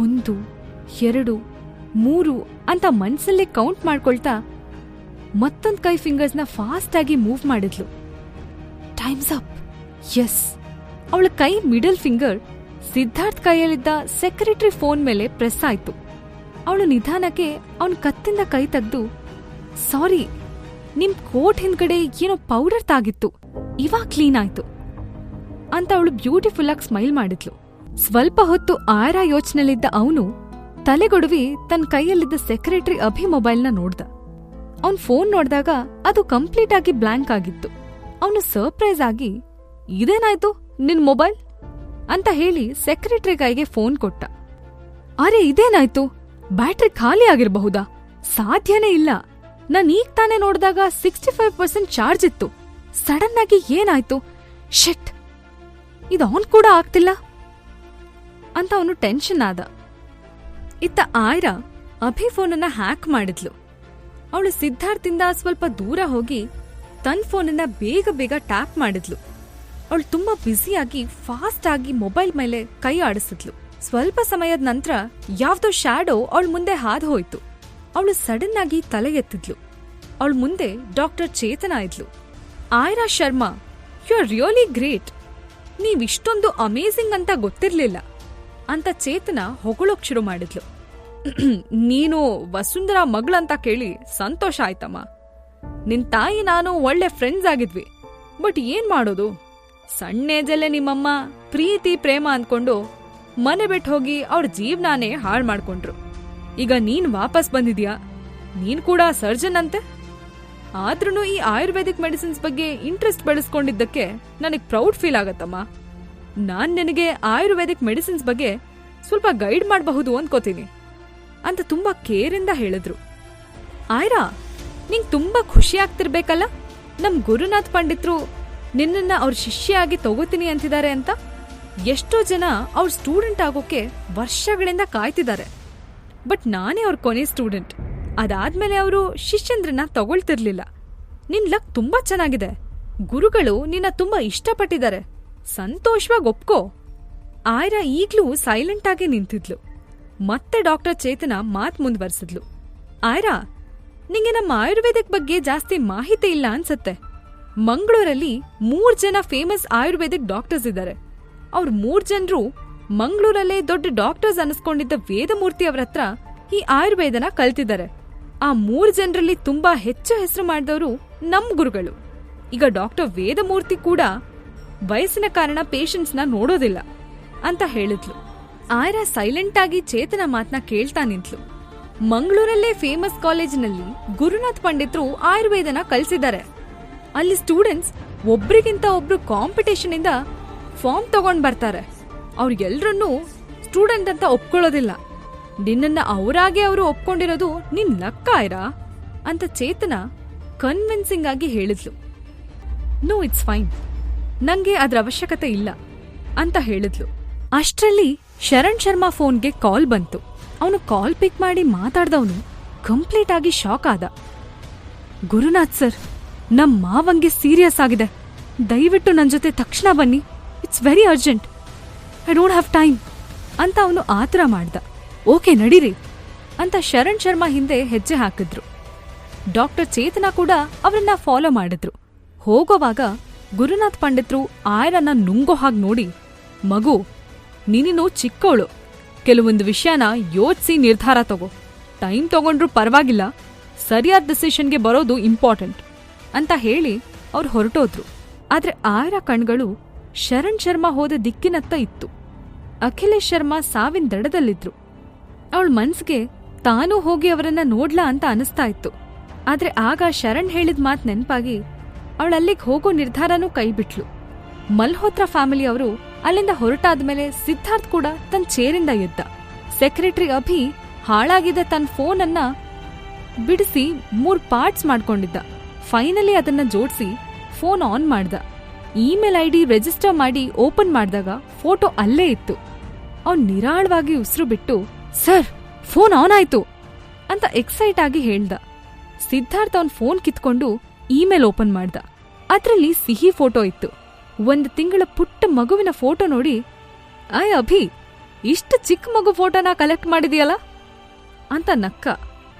ಒಂದು, ಎರಡು, ಮೂರು ಅಂತ ಮನ್ಸಲ್ಲೇ ಕೌಂಟ್ ಮಾಡ್ಕೊಳ್ತಾ ಮತ್ತೊಂದು ಕೈ ಫಿಂಗರ್ಸ್ನ ಫಾಸ್ಟ್ ಆಗಿ ಮೂವ್ ಮಾಡಿದ್ಲು. ಟೈಮ್ಸ್ ಅಪ್ ಎಸ್ ಅವಳ ಕೈ ಮಿಡಲ್ ಫಿಂಗರ್ ಸಿದ್ಧಾರ್ಥ್ ಕೈಯಲ್ಲಿದ್ದ ಸೆಕ್ರೆಟರಿ ಫೋನ್ ಮೇಲೆ ಪ್ರೆಸ್ ಆಯ್ತು. ಅವಳು ನಿಧಾನಕ್ಕೆ ಅವನ ಕತ್ತಿಂದ ಕೈ ತೆಗ್ದು ಸಾರಿ ನಿಮ್ ಕೋಟ್ ಹಿಂದ್ಗಡೆ ಏನೋ ಪೌಡರ್ ತಾಗಿತ್ತು. ಇವಾಗ ಕ್ಲೀನ್ ಆಯ್ತು. ಅಂತ ಅವಳು ಬ್ಯೂಟಿಫುಲ್ ಆಗಿ ಸ್ಮೈಲ್ ಮಾಡಿದ್ಲು. ಸ್ವಲ್ಪ ಹೊತ್ತು ಆರ ಯೋಚನೆಲಿದ್ದ ಅವನು ತಲೆಗೊಡವಿ ತನ್ನ ಕೈಯಲ್ಲಿದ್ದ ಸೆಕ್ರೆಟರಿ ಅಭಿ ಮೊಬೈಲ್ನ ನೋಡ್ದ. ಅವನ್ ಫೋನ್ ನೋಡ್ದಾಗ ಅದು ಕಂಪ್ಲೀಟ್ ಆಗಿ ಬ್ಲಾಂಕ್ ಆಗಿತ್ತು. ಅವನು ಸರ್ಪ್ರೈಸ್ ಆಗಿ, ಇದೇನಾಯ್ತು ನಿನ್ ಮೊಬೈಲ್? ಅಂತ ಹೇಳಿ ಸೆಕ್ರೆಟರಿ ಕೈಗೆ ಫೋನ್ ಕೊಟ್ಟ. ಅರೆ, ಇದೇನಾಯ್ತು? ಬ್ಯಾಟ್ರಿ ಖಾಲಿ ಆಗಿರಬಹುದಾ? ಸಾಧ್ಯನೇ ಇಲ್ಲ. ನಾನು ಈಗ ತಾನೇ ನೋಡಿದಾಗ ಸಿಕ್ಸ್ಟಿ ಫೈವ್ ಪರ್ಸೆಂಟ್ ಚಾರ್ಜ್ ಇತ್ತು. ಸಡನ್ ಆಗಿ ಏನಾಯ್ತು? ಶೆಟ್ ಇದು ಆನ್ ಕೂಡ ಆಗ್ತಿಲ್ಲ? ಅಂತ ಅವನು ಟೆನ್ಷನ್ ಆದ. ಇತ್ತ ಆಯ್ರಾ ಅಭಿ ಫೋನನ್ನ ಹ್ಯಾಕ್ ಮಾಡಿದ್ಲು. ಅವಳು ಸಿದ್ಧಾರ್ಥಿಂದ ಸ್ವಲ್ಪ ದೂರ ಹೋಗಿ ತನ್ನ ಫೋನನ್ನ ಬೇಗ ಬೇಗ ಟ್ಯಾಪ್ ಮಾಡಿದ್ಲು. ಅವಳು ತುಂಬಾ ಬ್ಯುಸಿಯಾಗಿ ಫಾಸ್ಟ್ ಆಗಿ ಮೊಬೈಲ್ ಮೇಲೆ ಕೈ ಆಡಿಸಿದ್ಲು. ಸ್ವಲ್ಪ ಸಮಯದ ನಂತರ ಯಾವ್ದೋ ಶ್ಯಾಡೋ ಅವಳ ಮುಂದೆ ಹಾದು ಹೋಯ್ತು. ಅವಳು ಸಡನ್ ಆಗಿ ತಲೆ ಎತ್ತಿದ್ಲು. ಅವಳ ಮುಂದೆ ಡಾಕ್ಟರ್ ಚೇತನ ಇದ್ಲು. Aira Sharma you are really great ನೀವಿಷ್ಟೊಂದು amazing ಅಂತ ಗೊತ್ತಿರ್ಲಿಲ್ಲ. ಅಂತ ಚೇತನ ಹೊಗಳೋಕ್ ಶುರು ಮಾಡಿದ್ಲು. ನೀನು ವಸುಂಧರಾ ಮಗಳಂತ ಕೇಳಿ ಸಂತೋಷ ಆಯ್ತಮ್ಮ. ನಿನ್ ತಾಯಿ ನಾನು ಒಳ್ಳೆ ಫ್ರೆಂಡ್ಸ್ ಆಗಿದ್ವಿ. ಬಟ್ ಏನ್ ಮಾಡೋದು? ಸಣ್ಣ ಏಜಲ್ಲೇ ನಿಮ್ಮಮ್ಮ ಪ್ರೀತಿ, ಪ್ರೇಮ ಅಂದ್ಕೊಂಡು ಮನೆ ಬಿಟ್ಟು ಹೋಗಿ ಅವ್ರ ಜೀವನಾನೇ ಹಾಳು ಮಾಡ್ಕೊಂಡ್ರು. ಈಗ ನೀನ್ ವಾಪಸ್ ಬಂದಿದ್ಯಾ? ನೀನ್ ಕೂಡ ಸರ್ಜನ್ ಅಂತೆ? ಆದ್ರೂ ಈ ಆಯುರ್ವೇದಿಕ್ ಮೆಡಿಸಿನ್ಸ್ ಬಗ್ಗೆ ಇಂಟ್ರೆಸ್ಟ್ ಬೆಳೆಸ್ಕೊಂಡಿದ್ದಕ್ಕೆ ನನಗ್ ಪ್ರೌಡ್ ಫೀಲ್ ಆಗತ್ತಮ್ಮ. ನಾನ್ ನಿನಗೆ ಆಯುರ್ವೇದಿಕ್ ಮೆಡಿಸಿನ್ಸ್ ಬಗ್ಗೆ ಸ್ವಲ್ಪ ಗೈಡ್ ಮಾಡಬಹುದು ಅನ್ಕೋತೀನಿ ಅಂತ ತುಂಬಾ ಕೇರಿಂದ ಹೇಳಿದ್ರು. ಆಯ್ರಾ, ನಿಂಗ್ ತುಂಬಾ ಖುಷಿ ಆಗ್ತಿರ್ಬೇಕಲ್ಲ? ನಮ್ ಗುರುನಾಥ್ ಪಂಡಿತ್ರು ನಿನ್ನನ್ನ ಅವ್ರ ಶಿಷ್ಯಾಗಿ ತಗೋತೀನಿ ಅಂತಿದ್ದಾರೆ ಅಂತ ಎಷ್ಟೋ ಜನ ಅವ್ರ ಸ್ಟೂಡೆಂಟ್ ಆಗೋಕೆ ವರ್ಷಗಳಿಂದ ಕಾಯ್ತಿದ್ದಾರೆ. ಬಟ್ ನಾನೇ ಅವ್ರ ಕೊನೆ ಸ್ಟೂಡೆಂಟ್. ಅದಾದ್ಮೇಲೆ ಅವರು ಶಿಷ್ಯಂದ್ರನ್ನ ತಗೊಳ್ತಿರ್ಲಿಲ್ಲ. ನಿನ್ ಲಕ್ ತುಂಬಾ ಚೆನ್ನಾಗಿದೆ. ಗುರುಗಳು ನಿನ್ನ ತುಂಬಾ ಇಷ್ಟಪಟ್ಟಿದ್ದಾರೆ. ಸಂತೋಷವಾಗಿ ಒಪ್ಕೋ. ಆಯ್ರಾ ಈಗ್ಲೂ ಸೈಲೆಂಟ್ ಆಗಿ ನಿಂತಿದ್ಲು. ಮತ್ತೆ ಡಾಕ್ಟರ್ ಚೇತನ ಮಾತ್ ಮುಂದುವರೆಸಿದ್ಲು. ಆಯ್ರಾ, ನಿಂಗೆ ನಮ್ಮ ಆಯುರ್ವೇದಕ್ ಬಗ್ಗೆ ಜಾಸ್ತಿ ಮಾಹಿತಿ ಇಲ್ಲ ಅನ್ಸತ್ತೆ. ಮಂಗಳೂರಲ್ಲಿ ಮೂರ್ ಜನ ಫೇಮಸ್ ಆಯುರ್ವೇದಿಕ್ ಡಾಕ್ಟರ್ಸ್ ಇದ್ದಾರೆ ಅವ್ರ ಮೂರ್ ಜನರು ಮಂಗಳೂರಲ್ಲೇ ದೊಡ್ಡ ಡಾಕ್ಟರ್ಸ್ ಅನಿಸ್ಕೊಂಡಿದ್ದ ವೇದಮೂರ್ತಿ ಅವ್ರ ಹತ್ರ ಈ ಆಯುರ್ವೇದನ ಕಲ್ತಿದ್ದಾರೆ ಆ ಮೂರ್ ಜನರಲ್ಲಿ ತುಂಬಾ ಹೆಚ್ಚು ಹೆಸರು ಮಾಡಿದವರು ನಮ್ ಗುರುಗಳು. ಈಗ ಡಾಕ್ಟರ್ ವೇದಮೂರ್ತಿ ಕೂಡ ವಯಸ್ಸಿನ ಕಾರಣ ಪೇಷಂಟ್ಸ್ನ ನೋಡೋದಿಲ್ಲ ಅಂತ ಹೇಳಿದ್ಲು. ಆಯ್ರಾ ಸೈಲೆಂಟ್ ಆಗಿ ಚೇತನ ಮಾತನ್ನ ಕೇಳ್ತಾ ನಿಂತ್ಲು. ಮಂಗಳೂರಲ್ಲೇ ಫೇಮಸ್ ಕಾಲೇಜ್ನಲ್ಲಿ ಗುರುನಾಥ್ ಪಂಡಿತ್ರು ಆಯುರ್ವೇದನ ಕಲಿಸಿದ್ದಾರೆ. ಅಲ್ಲಿ ಸ್ಟೂಡೆಂಟ್ಸ್ ಒಬ್ರಿಗಿಂತ ಒಬ್ರು ಕಾಂಪಿಟೇಷನ್ ಇಂದ ಫಾರ್ಮ್ ತಗೊಂಡ್ ಬರ್ತಾರೆ. ಅವ್ರಿಗೆಲ್ರನ್ನೂ ಸ್ಟೂಡೆಂಟ್ ಅಂತ ಒಪ್ಕೊಳ್ಳೋದಿಲ್ಲ. ನಿನ್ನನ್ನ ಅವರಾಗೆ ಅವರು ಒಪ್ಕೊಂಡಿರೋದು ನಿನ್ ಲಕ್ಕ ಆಯ್ರಾ? ಅಂತ ಚೇತನ ಕನ್ವಿನ್ಸಿಂಗ್ ಆಗಿ ಹೇಳಿದ್ಲು. ನೋ ಇಟ್ಸ್ ಫೈನ್ ನಂಗೆ ಅದ್ರ ಅವಶ್ಯಕತೆ ಇಲ್ಲ ಅಂತ ಹೇಳಿದ್ಲು. ಅಷ್ಟರಲ್ಲಿ ಶರಣ್ ಶರ್ಮಾ ಫೋನ್ಗೆ ಕಾಲ್ ಬಂತು. ಅವನು ಕಾಲ್ ಪಿಕ್ ಮಾಡಿ ಮಾತಾಡ್ದವನು ಕಂಪ್ಲೀಟ್ ಆಗಿ ಶಾಕ್ ಆದ. ಗುರುನಾಥ್ ಸರ್ ನಮ್ಮ ಮಾವಂಗೆ ಸೀರಿಯಸ್ ಆಗಿದೆ. ದಯವಿಟ್ಟು ನನ್ನ ಜೊತೆ ತಕ್ಷಣ ಬನ್ನಿ. It's very urgent. I don't have time ಅಂತ ಅವನು ಆತರ ಮಾಡ್ದ. ಓಕೆ, ನಡೀರಿ ಅಂತ ಶರಣ್ ಶರ್ಮಾ ಹಿಂದೆ ಹೆಜ್ಜೆ ಹಾಕಿದ್ರು. ಡಾಕ್ಟರ್ ಚೇತನ ಕೂಡ ಅವರನ್ನ ಫಾಲೋ ಮಾಡಿದ್ರು. ಹೋಗೋವಾಗ ಗುರುನಾಥ್ ಪಂಡಿತ್ರು ಆಯರನ್ನ ನುಂಗೋ ಹಾಗೆ ನೋಡಿ, ಮಗು ನೀನಿನ್ನು ಚಿಕ್ಕವಳು ಕೆಲವೊಂದು ವಿಷಯನ ಯೋಚಿಸಿ ನಿರ್ಧಾರ ತಗೋ. ಟೈಮ್ ತಗೊಂಡ್ರೂ ಪರವಾಗಿಲ್ಲ. ಸರಿಯಾದ ಡಿಸಿಷನ್ಗೆ ಬರೋದು ಇಂಪಾರ್ಟೆಂಟ್. ಅಂತ ಹೇಳಿ ಅವ್ರು ಹೊರಟೋದ್ರು. ಆದ್ರೆ ಆಯರ ಕಣ್ಗಳು ಶರಣ್ ಶರ್ಮಾ ಹೋದ ದಿಕ್ಕಿನತ್ತ ಇತ್ತು. ಅಖಿಲೇಶ್ ಶರ್ಮಾ ಸಾವಿನ ದಡದಲ್ಲಿದ್ರು. ಅವಳ ಮನ್ಸಿಗೆ ತಾನೂ ಹೋಗಿ ಅವರನ್ನ ನೋಡ್ಲಾ ಅಂತ ಅನಿಸ್ತಾ ಇತ್ತು. ಆದ್ರೆ ಆಗ ಶರಣ್ ಹೇಳಿದ ಮಾತ್ ನೆನ್ಪಾಗಿ ಅವಳಲ್ಲಿಗೆ ಹೋಗೋ ನಿರ್ಧಾರನೂ ಕೈಬಿಟ್ಲು. ಮಲ್ಹೋತ್ರ ಫ್ಯಾಮಿಲಿ ಅವರು ಅಲ್ಲಿಂದ ಹೊರಟಾದ್ಮೇಲೆ ಸಿದ್ಧಾರ್ಥ್ ಕೂಡ ತನ್ನ ಚೇರಿಂದ ಎದ್ದ. ಸೆಕ್ರೆಟರಿ ಅಭಿ ಹಾಳಾಗಿದ್ದ ತನ್ನ ಫೋನ್ ಅನ್ನ ಬಿಡಿಸಿ ಮೂರ್ ಪಾರ್ಟ್ಸ್ ಮಾಡ್ಕೊಂಡಿದ್ದ. ಫೈನಲಿ ಅದನ್ನ ಜೋಡಿಸಿ ಫೋನ್ ಆನ್ ಮಾಡ್ದ. ಇಮೇಲ್ ಐ ಡಿ ರಿಜಿಸ್ಟರ್ ಮಾಡಿ ಓಪನ್ ಮಾಡಿದಾಗ ಫೋಟೋ ಅಲ್ಲೇ ಇತ್ತು. ಅವ್ನು ನಿರಾಳವಾಗಿ ಉಸಿರು ಬಿಟ್ಟು, ಸರ್, ಫೋನ್ ಆನ್ ಆಯ್ತು ಅಂತ ಎಕ್ಸೈಟ್ ಆಗಿ ಹೇಳ್ದ. ಸಿದ್ಧಾರ್ಥ್ ಅವನ್ ಫೋನ್ ಕಿತ್ಕೊಂಡು ಇಮೇಲ್ ಓಪನ್ ಮಾಡ್ದ. ಅದರಲ್ಲಿ ಸಿಹಿ ಫೋಟೋ ಇತ್ತು. ಒಂದು ತಿಂಗಳ ಪುಟ್ಟ ಮಗುವಿನ ಫೋಟೋ ನೋಡಿ ಆಯ್ ಅಭಿ, ಇಷ್ಟು ಚಿಕ್ಕ ಮಗು ಫೋಟೋನ ಕಲೆಕ್ಟ್ ಮಾಡಿದೀಯಲ್ಲ? ಅಂತ ನಕ್ಕ.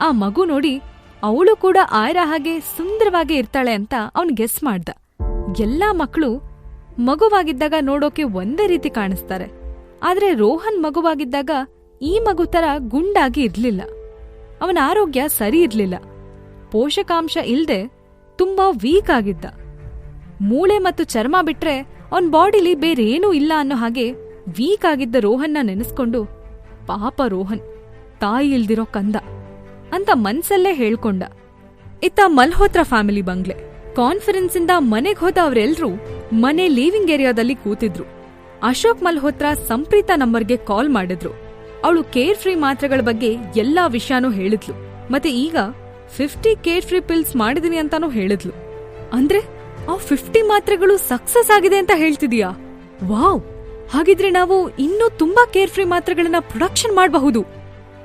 ಆ ಮಗು ನೋಡಿ, ಅವಳು ಕೂಡ ಆಯ್ರ ಹಾಗೆ ಸುಂದರವಾಗಿ ಇರ್ತಾಳೆ ಅಂತ ಅವನ್ ಗೆಸ್ ಮಾಡ್ದ. ಎಲ್ಲಾ ಮಕ್ಕಳು ಮಗುವಾಗಿದ್ದಾಗ ನೋಡೋಕೆ ಒಂದೇ ರೀತಿ ಕಾಣಿಸ್ತಾರೆ. ಆದ್ರೆ ರೋಹನ್ ಮಗುವಾಗಿದ್ದಾಗ ಈ ಮಗು ತರ ಗುಂಡಾಗಿ ಇರ್ಲಿಲ್ಲ. ಅವನ ಆರೋಗ್ಯ ಸರಿ ಇರ್ಲಿಲ್ಲ. ಪೋಷಕಾಂಶ ಇಲ್ದೆ ತುಂಬಾ ವೀಕ್ ಆಗಿದ್ದ. ಮೂಳೆ ಮತ್ತು ಚರ್ಮ ಬಿಟ್ರೆ ಅವನ್ ಬಾಡಿಲಿ ಬೇರೇನೂ ಇಲ್ಲ ಅನ್ನೋ ಹಾಗೆ ವೀಕ್ ಆಗಿದ್ದ ರೋಹನ್ನ ನೆನೆಸ್ಕೊಂಡು, ಪಾಪ ರೋಹನ್, ತಾಯಿ ಇಲ್ದಿರೋ ಕಂದ, ಅಂತ ಮನ್ಸಲ್ಲೇ ಹೇಳ್ಕೊಂಡ. ಇತ್ತ ಮಲ್ಹೋತ್ರ ಫ್ಯಾಮಿಲಿ ಬಂಗ್ಲೆ. ಕಾನ್ಫರೆನ್ಸ್ ಇಂದ ಮನೆಗ್ ಹೋದ ಅವರೆಲ್ಲರೂ ಮನೆ ಲೀವಿಂಗ್ ಏರಿಯಾದಲ್ಲಿ ಕೂತಿದ್ರು. ಅಶೋಕ್ ಮಲ್ಹೋತ್ರ ಸಂಪ್ರೀತಾ ನಂಬರ್ಗೆ ಕಾಲ್ ಮಾಡಿದ್ರು. ಅವಳು ಕೇರ್ ಫ್ರೀ ಮಾತ್ರೆಗಳ ಬಗ್ಗೆ ಎಲ್ಲಾ ವಿಷಯನೂ ಹೇಳಿದ್ಲು. ಮತ್ತೆ ಈಗ ಫಿಫ್ಟಿ ಕೇರ್ ಫ್ರೀ ಪಿಲ್ಸ್ ಮಾಡಿದೀನಿ ಅಂತಾನೂ ಹೇಳಿದ್ಲು. ಅಂದ್ರೆ ಆ ಫಿಫ್ಟಿ ಮಾತ್ರೆಗಳು ಸಕ್ಸಸ್ ಆಗಿದೆ ಅಂತ ಹೇಳ್ತಿದೀಯಾ? ವಾವ್! ಹಾಗಿದ್ರೆ ನಾವು ಇನ್ನೂ ತುಂಬಾ ಕೇರ್ ಫ್ರೀ ಮಾತ್ರೆಗಳನ್ನ ಪ್ರೊಡಕ್ಷನ್ ಮಾಡಬಹುದು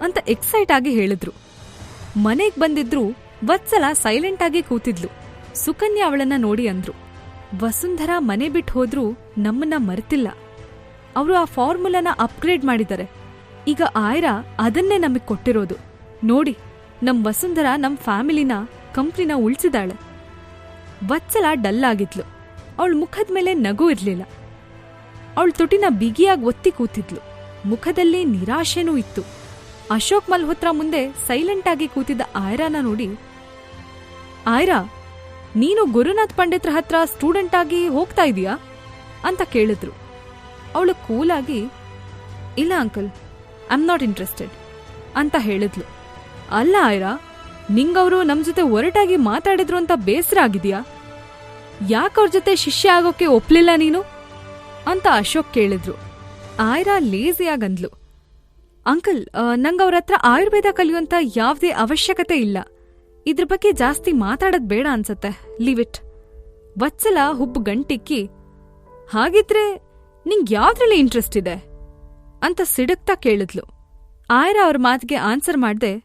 ಅಂತ ಎಕ್ಸೈಟ್ ಆಗಿ ಹೇಳಿದ್ರು. ಮನೆಗ್ ಬಂದಿದ್ರು ವತ್ಸಲ ಸೈಲೆಂಟ್ ಆಗಿ ಕೂತಿದ್ಲು. ಸುಕನ್ಯಾ ಅವಳನ್ನ ನೋಡಿ ಅಂದ್ರು. ವಸುಂಧರ ಮನೆ ಬಿಟ್ಟು ಹೋದ್ರೂ ನಮ್ಮನ್ನ ಮರೆತಿಲ್ಲ. ಅವರು ಆ ಫಾರ್ಮುಲಾನ ಅಪ್ಗ್ರೇಡ್ ಮಾಡಿದ್ದಾರೆ. ಈಗ ಆಯ್ರಾ ಅದನ್ನೇ ನಮಗ್ ಕೊಟ್ಟಿರೋದು. ನೋಡಿ. ನಮ್ ವಸುಂಧರ ನಮ್ ಫ್ಯಾಮಿಲಿನ ಕಂಪ್ನಿನ ಉಳ್ಸಿದಾಳೆ. ವತ್ಸಲ ಡಲ್ ಆಗಿದ್ಲು ಅವಳ ಮುಖದ ಮೇಲೆ ನಗು ಇರಲಿಲ್ಲ. ಅವಳ ತುಟಿನ ಬಿಗಿಯಾಗಿ ಒತ್ತಿ ಕೂತಿದ್ಲು. ಮುಖದಲ್ಲಿ ನಿರಾಶೆನೂ ಇತ್ತು. ಅಶೋಕ್ ಮಲ್ಹೋತ್ರ ಮುಂದೆ ಸೈಲೆಂಟ್ ಆಗಿ ಕೂತಿದ್ದ ಆಯ್ರಾನ ನೋಡಿ, ಆಯ್ರಾ, ನೀನು ಗುರುನಾಥ್ ಪಂಡಿತ್ರ ಹತ್ರ ಸ್ಟೂಡೆಂಟ್ ಆಗಿ ಹೋಗ್ತಾ ಇದೀಯಾ? ಅಂತ ಕೇಳಿದ್ರು. ಅವಳು ಕೂಲಾಗಿ, ಇಲ್ಲ ಅಂಕಲ್ ಆಮ್ ನಾಟ್ ಇಂಟ್ರೆಸ್ಟೆಡ್, ಅಂತ ಹೇಳಿದ್ಲು. ಅಲ್ಲ ಆಯ್ರಾ ನಿಂಗವರು ನಮ್ ಜೊತೆ ಒರಟಾಗಿ ಮಾತಾಡಿದ್ರು ಅಂತ ಬೇಸರ ಆಗಿದ್ಯಾ? ಯಾಕವ್ರ ಜೊತೆ ಶಿಷ್ಯ ಆಗೋಕೆ ಒಪ್ಲಿಲ್ಲ ನೀನು? ಅಂತ ಅಶೋಕ್ ಕೇಳಿದ್ರು. ಆಯ್ರಾ ಲೇಸಿಯಾಗಂದ್ಲು ಅಂಕಲ್ ನಂಗೆ ಅವ್ರ ಹತ್ರ ಆಯುರ್ವೇದ ಕಲಿಯುವಂತ ಯಾವುದೇ ಅವಶ್ಯಕತೆ ಇಲ್ಲ. ಇದ್ರ ಬಗ್ಗೆ ಜಾಸ್ತಿ ಮಾತಾಡೋದ್ ಬೇಡ ಅನ್ಸತ್ತೆ. ಲೀವ್ ಇಟ್ ವತ್ಸಲ ಹುಬ್ಬು ಗಂಟಿಕ್ಕಿ, ಹಾಗಿದ್ರೆ ನಿಂಗ್ ಯಾವ್ದ್ರಲ್ಲಿ ಇಂಟ್ರೆಸ್ಟ್ ಇದೆ? ಅಂತ ಸಿಡಕ್ತಾ ಕೇಳಿದ್ಲು. ಆಯ್ರ ಅವ್ರ ಮಾತಿಗೆ ಆನ್ಸರ್ ಮಾಡ್ದೆ